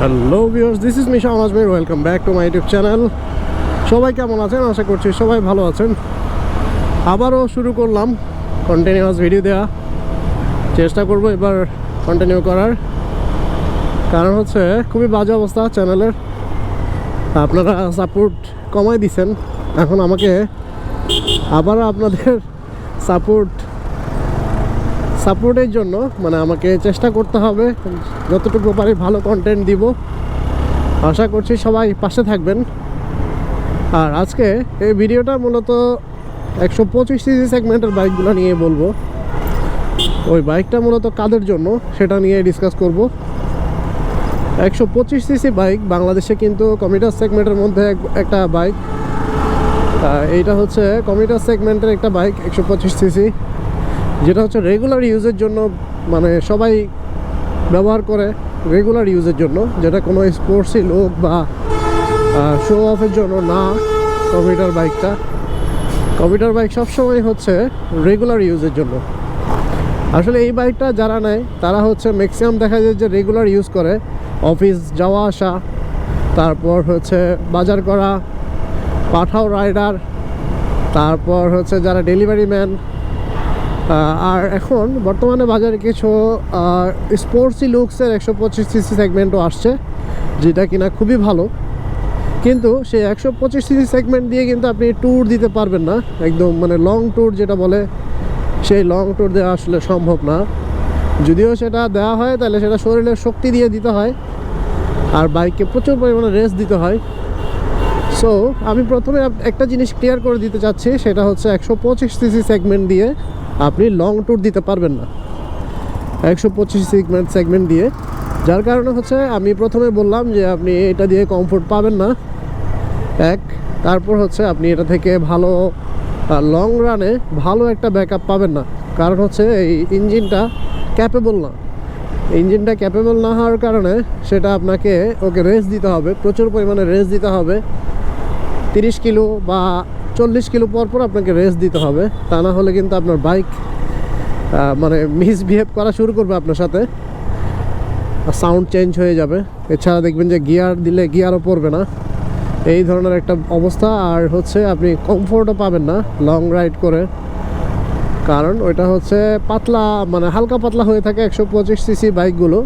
Hello viewers this is Misha Ajmer welcome back to my YouTube channel সবাই কেমন আছেন? আশা করছি সবাই ভালো আছেন। আবারও শুরু করলাম কন্টিনিউয়াস ভিডিও দেওয়া চেষ্টা করব এবার কন্টিনিউ করার। কারণ হচ্ছে, খুবই বাজে অবস্থা চ্যানেলের আপনারা সাপোর্ট কমাই দিছেন। এখন আমাকে আবার আপনাদের সাপোর্ট সাপোর্টের জন্য মানে আমাকে চেষ্টা করতে হবে। যতটুকু পারি ভালো কন্টেন্ট দিব। আশা করছি সবাই পাশে থাকবেন। আর আজকে এই ভিডিওটা মূলত একশো পঁচিশ সিসি সেগমেন্টের বাইকগুলো নিয়ে বলব। ওই বাইকটা মূলত কাদের জন্য সেটা নিয়ে ডিসকাস করব। একশো পঁচিশ সিসি বাইক বাংলাদেশে কিন্তু কমিউটার সেগমেন্টের মধ্যে এক- একটা বাইক এইটা হচ্ছে কমিউটার সেগমেন্টের একটা বাইক একশো পঁচিশ সিসি। যেটা হচ্ছে রেগুলার ইউজের জন্য মানে সবাই ব্যবহার করে রেগুলার ইউজের জন্য, যেটা কোনো স্পোর্টসই লোক বা শো অফের জন্য না কম্পিউটার বাইকটা কম্পিউটার বাইক সবসময় হচ্ছে রেগুলার ইউজের জন্য। আসলে এই বাইকটা যারা নেয়, তারা হচ্ছে ম্যাক্সিমাম দেখা যায় যে রেগুলার ইউজ করে। অফিস যাওয়া আসা, তারপর হচ্ছে বাজার করা, পাঠাও রাইডার তারপর হচ্ছে যারা ডেলিভারি ম্যান আর এখন বর্তমানে বাজারে কিছু স্পোর্টসি লুকসের একশো পঁচিশ সিসি সেগমেন্টও আসছে, যেটা কিনা খুবই ভালো। কিন্তু সেই একশো পঁচিশ সিসি সেগমেন্ট দিয়ে কিন্তু আপনি ট্যুর দিতে পারবেন না। একদম মানে লং ট্যুর যেটা বলে, সেই লং ট্যুর দেওয়া আসলে সম্ভব না। যদিও সেটা দেওয়া হয়, তাহলে সেটা শরীরের শক্তি দিয়ে দিতে হয়। আর বাইককে প্রচুর পরিমাণে রেস্ট দিতে হয়। সো আমি প্রথমে একটা জিনিস ক্লিয়ার করে দিতে চাচ্ছি, সেটা হচ্ছে একশো পঁচিশ সিসি সেগমেন্ট দিয়ে আপনি লং ট্যুর দিতে পারবেন না। একশো পঁচিশ সেগমেন্ট সেগমেন্ট দিয়ে। যার কারণে হচ্ছে আমি প্রথমে বললাম যে আপনি এটা দিয়ে কমফোর্ট পাবেন না। এক, তারপর হচ্ছে আপনি এটা থেকে ভালো লং রানে ভালো একটা ব্যাকআপ পাবেন না। কারণ হচ্ছে এই ইঞ্জিনটা ক্যাপেবল না। ইঞ্জিনটা ক্যাপেবল না হওয়ার কারণে সেটা আপনাকে ওকে রেস্ট দিতে হবে, প্রচুর পরিমাণে রেস্ট দিতে হবে। তিরিশ কিলো বা চল্লিশ কিলো পর পর আপনাকে রেস্ট দিতে হবে। তা না হলে কিন্তু আপনার বাইক মানে মিসবিহেভ করা শুরু করবে আপনার সাথে। সাউন্ড চেঞ্জ হয়ে যাবে। এছাড়া দেখবেন যে গিয়ার দিলে গিয়ারও পড়বে না। এই ধরনের একটা অবস্থা। আর হচ্ছে আপনি কমফোর্টও পাবেন না লং রাইড করে। কারণ ওইটা হচ্ছে পাতলা মানে হালকা পাতলা হয়ে থাকে একশো পঁচিশ সিসি বাইকগুলো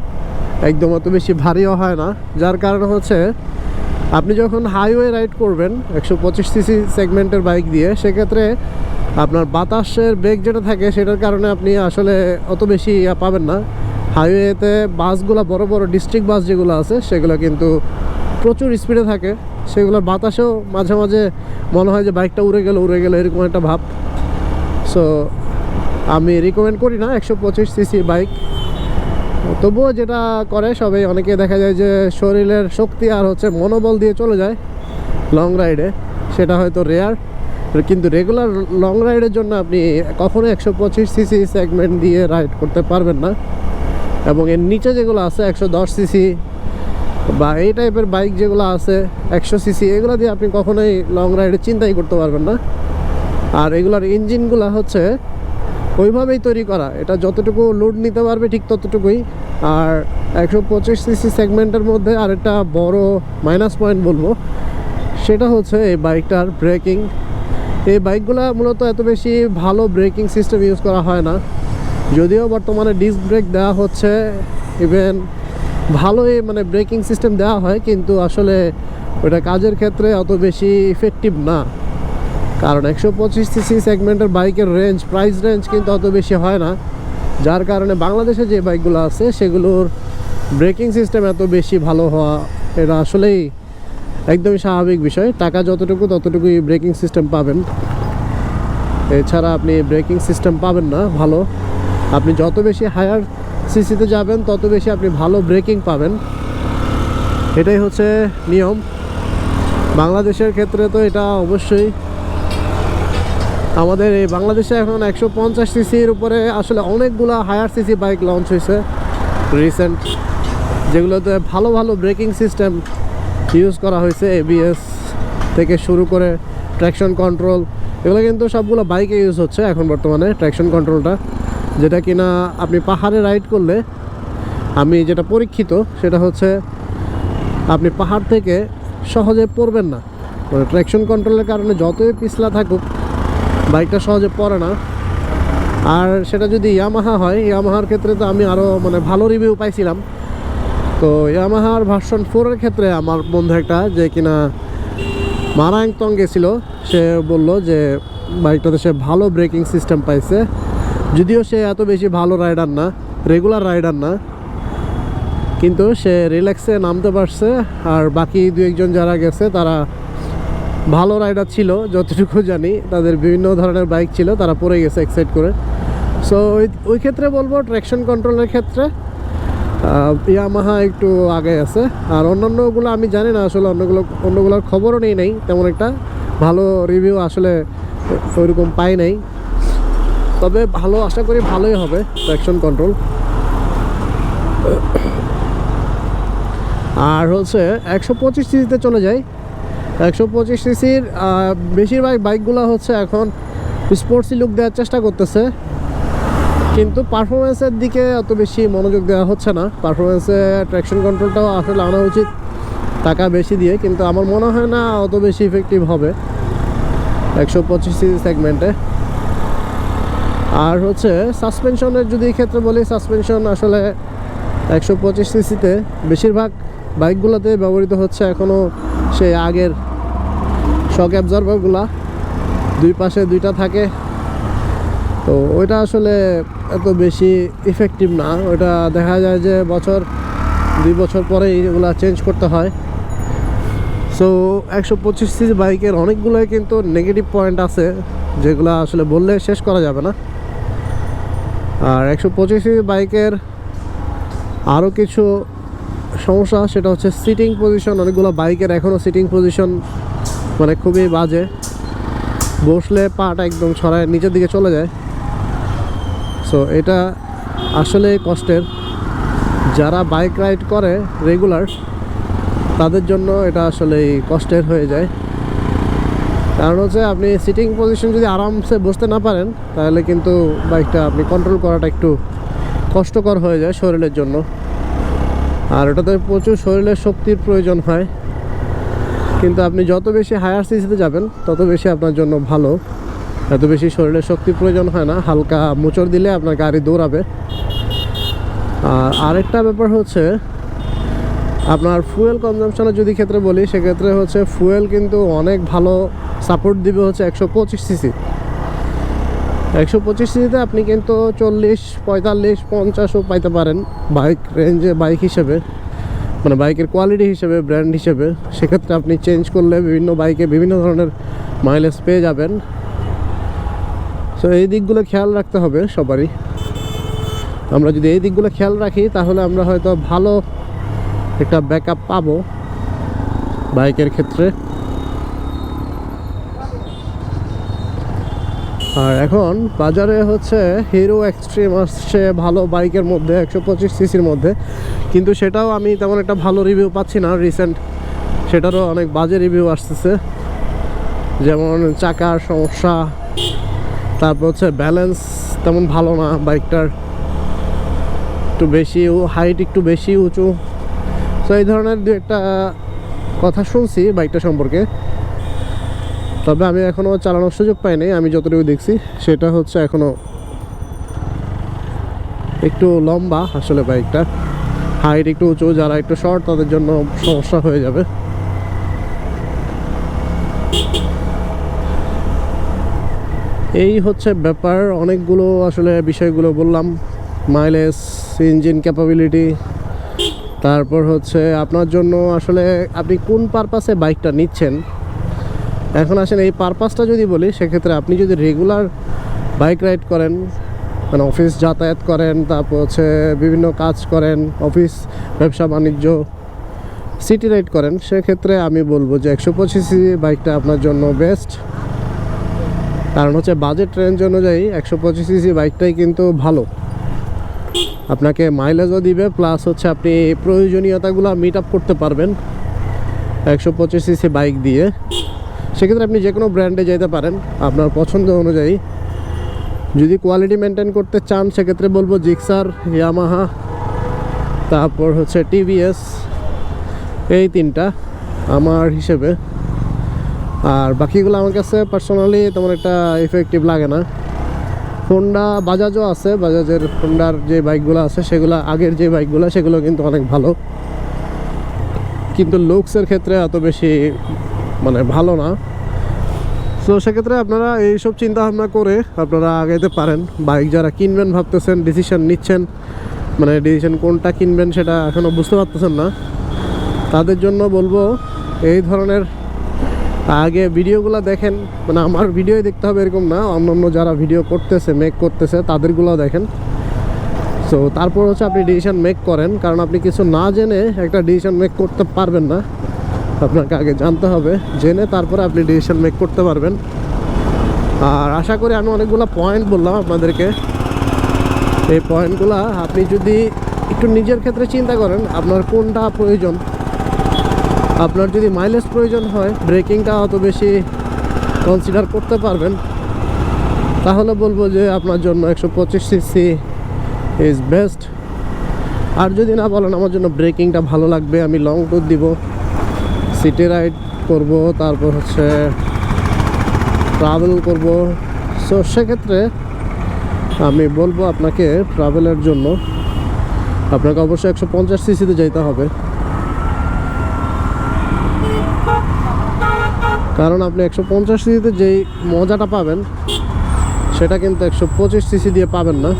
একদম অত বেশি ভারীও হয় না। যার কারণে হচ্ছে আপনি যখন হাইওয়ে রাইড করবেন, একশো পঁচিশ সিসি সেগমেন্টের বাইক দিয়ে, সেক্ষেত্রে আপনার বাতাসের বেগ যেটা থাকে, সেটার কারণে আপনি আসলে অত বেশি পাবেন না। হাইওয়েতে বাসগুলো, বড় বড় ডিস্ট্রিক্ট বাস যেগুলো আছে, সেগুলো কিন্তু প্রচুর স্পিডে থাকে। সেগুলোর বাতাসেও মাঝে মাঝে মনে হয় যে বাইকটা উড়ে গেল উড়ে গেল, এরকম একটা ভাব। সো আমি রিকমেন্ড করি না একশো পঁচিশ সিসি বাইক তবুও যেটা করে, সবাই অনেকে দেখা যায় যে শরীরের শক্তি আর হচ্ছে মনোবল দিয়ে চলে যায় লং রাইডে সেটা হয়তো রেয়ার কিন্তু রেগুলার লং রাইডের জন্য আপনি কখনো একশো পঁচিশ সিসি সেগমেন্ট দিয়ে রাইড করতে পারবেন না। এবং এর নিচে যেগুলো আছে, একশো দশ সিসি বা এই টাইপের বাইক যেগুলো আছে, একশো সিসি এগুলো দিয়ে আপনি কখনোই লং রাইডে চিন্তাই করতে পারবেন না। আর এগুলার ইঞ্জিনগুলো হচ্ছে ওইভাবেই তৈরি করা। এটা যতটুকু লোড নিতে পারবে ঠিক ততটুকুই। আর একশো পঁচিশ সিসি সেগমেন্টের মধ্যে আর একটা বড় মাইনাস পয়েন্ট বলব। সেটা হচ্ছে এই বাইকটার ব্রেকিং এই বাইকগুলো মূলত এত বেশি ভালো ব্রেকিং সিস্টেম ইউজ করা হয় না। যদিও বর্তমানে ডিস্ক ব্রেক দেওয়া হচ্ছে। ইভেন ভালোই মানে ব্রেকিং সিস্টেম দেওয়া হয়, কিন্তু আসলে ওটা কাজের ক্ষেত্রে অত বেশি ইফেক্টিভ না। কারণ একশো পঁচিশ সিসি সেগমেন্টের বাইকের রেঞ্জ প্রাইস রেঞ্জ কিন্তু অত বেশি হয় না। যার কারণে বাংলাদেশে যে বাইকগুলো আছে, সেগুলোর ব্রেকিং সিস্টেম এত বেশি ভালো হওয়া এটা আসলেই একদমই স্বাভাবিক বিষয়। টাকা যতটুকু ততটুকুই ব্রেকিং সিস্টেম পাবেন। এছাড়া আপনি ব্রেকিং সিস্টেম পাবেন না, ভালো। আপনি যত বেশি হায়ার সিসিতে যাবেন, তত বেশি আপনি ভালো ব্রেকিং পাবেন। এটাই হচ্ছে নিয়ম। বাংলাদেশের ক্ষেত্রে তো এটা অবশ্যই আমাদের এই বাংলাদেশে এখন একশো পঞ্চাশ সিসির উপরে আসলে অনেকগুলো হায়ার সিসি বাইক লঞ্চ হয়েছে রিসেন্ট যেগুলোতে ভালো ভালো ব্রেকিং সিস্টেম ইউজ করা হয়েছে এবিএস থেকে শুরু করে ট্র্যাকশন কন্ট্রোল এগুলো কিন্তু সবগুলো বাইকে ইউজ হচ্ছে এখন বর্তমানে ট্র্যাকশন কন্ট্রোলটা যেটা কিনা আপনি পাহাড়ে রাইড করলে, আমি যেটা পরীক্ষিত সেটা হচ্ছে আপনি পাহাড় থেকে সহজে পড়বেন না। মানে ট্র্যাকশন কন্ট্রোলের কারণে যতই পিছলা থাকুক বাইকটা সহজে পড়ে না। আর সেটা যদি ইয়ামাহা হয় ইয়ামাহার ক্ষেত্রে তো আমি আরও মানে ভালো রিভিউ পাইছিলাম। তো ইয়ামাহার ভার্সন ফোরের ক্ষেত্রে আমার বন্ধু একটা যে কিনা মারাংতং গেছিল, সে বলল যে বাইকটাতে সে ভালো ব্রেকিং সিস্টেম পাইছে। যদিও সে এত বেশি ভালো রাইডার না রেগুলার রাইডার না। কিন্তু সে রিল্যাক্সে নামতে পারছে, আর বাকি দু একজন যারা গেছে তারা ভালো রাইডার ছিল, যতটুকু জানি, তাদের বিভিন্ন ধরনের বাইক ছিল, তারা পড়ে গেছে এক্সাইট করে। সো ওই ওই ক্ষেত্রে বলব ট্র্যাকশন কন্ট্রোলের ক্ষেত্রে ইয়ামাহা একটু আগে আছে। আর অন্যান্যগুলো আমি জানি না, আসলে অন্যগুলো, অন্যগুলোর খবরও নেই নাই, তেমন একটা ভালো রিভিউ আসলে ওইরকম পাই নাই। তবে ভালো, আশা করি ভালোই হবে ট্র্যাকশন কন্ট্রোল আর হচ্ছে, একশো পঁচিশ সিসিতে চলে যায় একশো পঁচিশ সিসির বেশিরভাগ বাইকগুলো হচ্ছে এখন স্পোর্টসি লুক দেওয়ার চেষ্টা করতেছে। কিন্তু পারফরমেন্সের দিকে অত বেশি মনোযোগ দেওয়া হচ্ছে না। পারফরমেন্সে ট্র্যাকশন কন্ট্রোলটাও আসলে আনা উচিত টাকা বেশি দিয়ে। কিন্তু আমার মনে হয় না অত বেশি ইফেক্টিভ হবে একশো পঁচিশ সিসি সেগমেন্টে আর হচ্ছে সাসপেনশনের যদি ক্ষেত্রে বলি সাসপেনশন আসলে একশো পঁচিশ সিসিতে বেশিরভাগ বাইকগুলোতে ব্যবহৃত হচ্ছে এখনও সেই আগের শক অ্যাবজর্ভারগুলা দুই পাশে দুইটা থাকে। তো ওইটা আসলে এত বেশি ইফেক্টিভ না। ওইটা দেখা যায় যে বছর, দুই বছর পরে এগুলা চেঞ্জ করতে হয়। সো একশো পঁচিশ সিসি বাইকের অনেকগুলোই কিন্তু নেগেটিভ পয়েন্ট আছে, যেগুলো আসলে বললে শেষ করা যাবে না। আর একশো পঁচিশ সিসি বাইকের আরও কিছু সমস্যা, সেটা হচ্ছে সিটিং পজিশন অনেকগুলো বাইকের এখনও সিটিং পজিশন মানে খুবই বাজে। বসলে পাটা একদম ছড়ায়, নিচের দিকে চলে যায়। সো এটা আসলে কষ্টের। যারা বাইক রাইড করে রেগুলার তাদের জন্য এটা আসলে কষ্টের হয়ে যায়। কারণ হচ্ছে আপনি সিটিং পজিশন যদি আরামসে বসতে না পারেন, তাহলে কিন্তু বাইকটা আপনি কন্ট্রোল করাটা একটু কষ্টকর হয়ে যায় শরীরের জন্য। আর ওটাতে প্রচুর শরীরের শক্তির প্রয়োজন হয়। কিন্তু আপনি যত বেশি হায়ার সিসিতে যাবেন, তত বেশি আপনার জন্য ভালো। এত বেশি শরীরের শক্তির প্রয়োজন হয় না, হালকা মোচড় দিলে আপনার গাড়ি দৌড়াবে। আর আরেকটা ব্যাপার হচ্ছে, আপনার ফুয়েল কনজামশনের যদি ক্ষেত্রে বলি, সেক্ষেত্রে হচ্ছে ফুয়েল কিন্তু অনেক ভালো সাপোর্ট দিবে হচ্ছে একশো পঁচিশ সিসি একশো পঁচিশ সিসিতে আপনি কিন্তু চল্লিশ, পঁয়তাল্লিশ, পঞ্চাশও পাইতে পারেন বাইক রেঞ্জে বাইক হিসেবে। মানে বাইকের কোয়ালিটি হিসেবে ব্র্যান্ড হিসেবে, সেক্ষেত্রে আপনি চেঞ্জ করলে বিভিন্ন বাইকে বিভিন্ন ধরনের মাইলেজ পেয়ে যাবেন। সো এই দিকগুলো খেয়াল রাখতে হবে সবারই। আমরা যদি এই দিকগুলো খেয়াল রাখি, তাহলে আমরা হয়তো ভালো একটা ব্যাকআপ পাবো বাইকের ক্ষেত্রে। আর এখন বাজারে হচ্ছে হিরো এক্সট্রিম আসছে, ভালো বাইকের মধ্যে, একশো পঁচিশ সিসির মধ্যে। কিন্তু সেটাও আমি তেমন একটা ভালো রিভিউ পাচ্ছি না রিসেন্ট সেটারও অনেক বাজে রিভিউ আসতেছে। যেমন চাকার সমস্যা, তারপর হচ্ছে ব্যালেন্স তেমন ভালো না বাইকটার। একটু বেশি হাইট একটু বেশি উঁচু। তো এই ধরনের দু একটা কথা শুনছি বাইকটা সম্পর্কে। তবে আমি এখনও চালানোর সুযোগ পাইনি, আমি যতটুকু দেখছি সেটা হচ্ছে এখনও একটু লম্বা আসলে বাইকটা। হাইট একটু উঁচু, যারা একটু শর্ট তাদের জন্য সমস্যা হয়ে যাবে। এই হচ্ছে ব্যাপার, অনেকগুলো আসলে বিষয়গুলো বললাম। মাইলেজ ইঞ্জিন ক্যাপাবিলিটি তারপর হচ্ছে আপনার জন্য আসলে আপনি কোন পারপাসে বাইকটা নিচ্ছেন? এখন আসেন, এই পারপাসটা যদি বলি, সেক্ষেত্রে আপনি যদি রেগুলার বাইক রাইড করেন মানে অফিস যাতায়াত করেন, তারপর হচ্ছে বিভিন্ন কাজ করেন অফিস ব্যবসা, বাণিজ্য সিটি রাইড করেন, সেক্ষেত্রে আমি বলব যে একশো পঁচিশ বাইকটা আপনার জন্য বেস্ট কারণ হচ্ছে বাজেট রেঞ্জ অনুযায়ী একশো পঁচিশ সিসি বাইকটাই কিন্তু ভালো। আপনাকে মাইলেজও দিবে প্লাস হচ্ছে আপনি প্রয়োজনীয়তাগুলো মিট আপ করতে পারবেন। একশো পঁচিশ সিসি বাইক দিয়ে। সেক্ষেত্রে আপনি যে কোনো ব্র্যান্ডে যেতে পারেন। আপনার পছন্দ অনুযায়ী। যদি কোয়ালিটি মেনটেন করতে চান, সেক্ষেত্রে বলব জিক্সার, ইয়ামাহা, তারপর হচ্ছে টিভিএস, এই তিনটা আমার হিসেবে। আর বাকিগুলো আমার কাছে পার্সোনালি তেমন একটা ইফেক্টিভ লাগে না। হোন্ডা বাজাজও আছে বাজাজের হোন্ডার যে বাইকগুলো আছে, সেগুলো আগের যে বাইকগুলো সেগুলো কিন্তু অনেক ভালো। কিন্তু লুকসের ক্ষেত্রে এত বেশি মানে ভালো না। তো সেক্ষেত্রে আপনারা এইসব চিন্তা ভাবনা করে আপনারা আগাইতে পারেন। বাইক যারা কিনবেন ভাবতেছেন ডিসিশন নিচ্ছেন মানে ডিসিশন কোনটা কিনবেন সেটা এখনও বুঝতে পারতেছেন না। তাদের জন্য বলব, এই ধরনের আগে ভিডিওগুলো দেখেন। মানে আমার ভিডিও দেখতে হবে এরকম না। অন্য অন্য যারা ভিডিও করতেছে মেক করতেছে তাদেরগুলো দেখেন। সো তারপর হচ্ছে আপনি ডিসিশন মেক করেন। কারণ আপনি কিছু না জেনে একটা ডিসিশন মেক করতে পারবেন না। আপনাকে আগে জানতে হবে, জেনে তারপরে আপনি ডিসিশন মেক করতে পারবেন। আর আশা করি আমি অনেকগুলো পয়েন্ট বললাম আপনাদেরকে। এই পয়েন্টগুলো আপনি যদি একটু নিজের ক্ষেত্রে চিন্তা করেন, আপনার কোনটা প্রয়োজন? আপনার যদি মাইলেজ প্রয়োজন হয় ব্রেকিংটা অত বেশি কনসিডার করতে পারবেন। তাহলে বলব যে আপনার জন্য একশো পঁচিশ সিসি ইজ বেস্ট আর যদি না বলেন, আমার জন্য ব্রেকিংটা ভালো লাগবে, আমি লং ট্যুর দিব। সিটি রাইড করব, তারপর হচ্ছে ট্রাভেল করব। সো সেক্ষেত্রে আমি বলব আপনাকে ট্রাভেলের জন্য, আপনাকে অবশ্যই একশো পঞ্চাশ সিসিতে যেতে হবে। কারণ আপনি একশো পঞ্চাশ সিসিতে যেই মজাটা পাবেন, সেটা কিন্তু একশো পঁচিশ সিসি দিয়ে পাবেন না।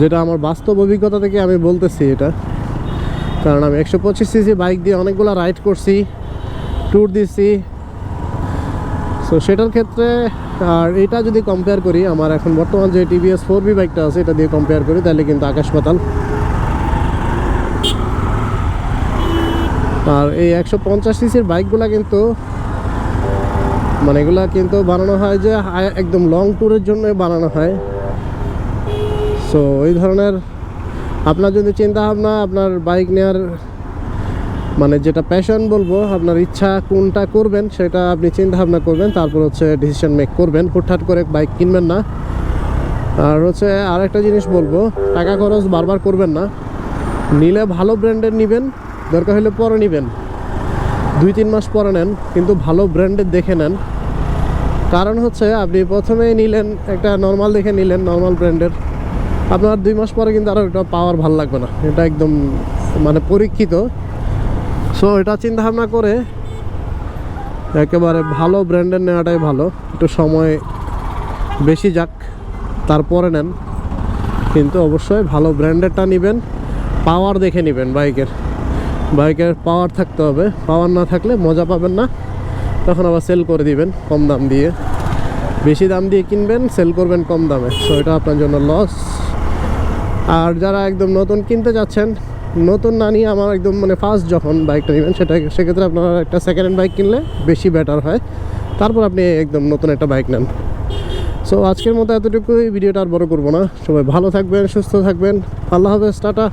যেটা আমার বাস্তব অভিজ্ঞতা থেকে আমি বলতেছি এটা। কারণ আমি একশো পঁচিশ সিসি বাইক দিয়ে অনেকগুলো রাইড করছি ট্যুর দিছি সো সেটার ক্ষেত্রে, আর এটা যদি কম্পেয়ার করি, আমার এখন বর্তমান যে টিভিএস ফোর বি বাইকটা আছে, এটা দিয়ে কম্পেয়ার করি, তাহলে কিন্তু আকাশ পাতাল। আর এই একশো পঞ্চাশ সিসির বাইকগুলো কিন্তু মানে এগুলা কিন্তু বানানো হয় যে একদম লং ট্যুরের জন্য বানানো হয়। সো এই ধরনের আপনার যদি চিন্তা ভাবনা, আপনার বাইক নেওয়ার মানে যেটা প্যাশন বলব, আপনার ইচ্ছা কোনটা করবেন সেটা আপনি চিন্তা ভাবনা করবেন, তারপর হচ্ছে ডিসিশন মেক করবেন। হুটহাট করে বাইক কিনবেন না। আর হচ্ছে আরেকটা জিনিস বলব, টাকা খরচ বারবার করবেন না। নিলে ভালো ব্র্যান্ডের নেবেন, দরকার হলে পরে নেবেন। দুই তিন মাস পরে নেন, কিন্তু ভালো ব্র্যান্ডের দেখে নেন। কারণ হচ্ছে আপনি প্রথমেই নিলেন, একটা নর্মাল দেখে নিলেন নর্মাল ব্র্যান্ডের আপনার দুই মাস পরে কিন্তু আরও একটা পাওয়ার ভালো লাগবে না। এটা একদম মানে পরীক্ষিত। সো এটা চিন্তা ভাবনা করে একেবারে ভালো ব্র্যান্ডের নেওয়াটাই ভালো। একটু সময় বেশি যাক, তারপরে নেন। কিন্তু অবশ্যই ভালো ব্র্যান্ডেরটা নেবেন পাওয়ার দেখে নেবেন বাইকের। বাইকের পাওয়ার থাকতে হবে। পাওয়ার না থাকলে মজা পাবেন না। তখন আবার সেল করে দিবেন কম দাম দিয়ে। বেশি দাম দিয়ে কিনবেন সেল করবেন কম দামে। সো এটা আপনার জন্য লস আর যারা একদম নতুন কিনতে যাচ্ছেন, নতুন না নিয়ে আমার একদম মানে ফার্স্ট যখন বাইকটা নেবেন, সেটা সেক্ষেত্রে আপনারা একটা সেকেন্ড হ্যান্ড বাইক কিনলে বেশি বেটার হয়। তারপর আপনি একদম নতুন একটা বাইক নেন। সো আজকের মতো এতটুকুই, ভিডিওটা আর বড় করব না। সবাই ভালো থাকবেন, সুস্থ থাকবেন। আল্লাহ হাফেজ, টাটা।